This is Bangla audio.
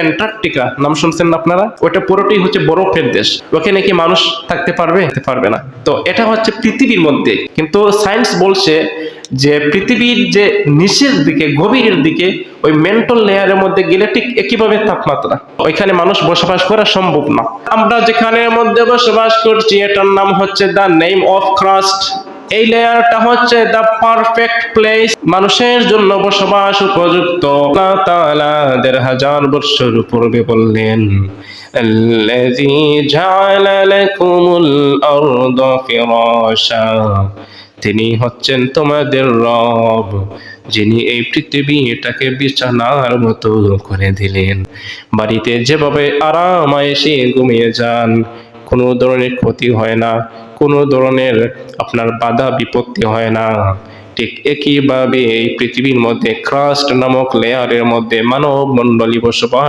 অ্যান্টার্কটিকা, নাম শুনছেন না আপনারা? ওটা পুরোটাই হচ্ছে বরফের দেশ। ওখানে কি মানুষ থাকতে পারবে? পারবে না। তো এটা হচ্ছে পৃথিবীর মধ্যে। কিন্তু সায়েন্স বলছে যে পৃথিবীর যে নিচের দিকে, গভীরের দিকে, ওই মেন্টাল লেয়ারের মধ্যে গেলে ঠিক একইভাবে তাপমাত্রা। ওইখানে মানুষ বসবাস করা সম্ভব না। আমরা যেখানের মধ্যে বসবাস করছি, এটার নাম হচ্ছে দ্য নেম অফ ক্রাস্ট। এই লেয়ারটা হচ্ছে দ্য পারফেক্ট প্লেস মানুষের জন্য বসবাস উপযুক্ত আল্লাহ তাআলা দেড় হাজার বৎসর পূর্বে বললেন الذي جعل لكم الأرض فراشا তিনি হচ্ছেন তোমাদের রব যিনি এই পৃথিবী এটাকে বিছানার মতো করে দিলেন বাড়িতে যেভাবে আরাম এসে ঘুমিয়ে যান কোনো ধরনের ক্ষতি হয় না কোনো ধরনের আপনার বাধা, বিপত্তি হয় না। ঠিক একইভাবে এই পৃথিবীর মধ্যে ক্রাস্ট নামক লেয়ারের মধ্যে মানব মণ্ডলী বসবাস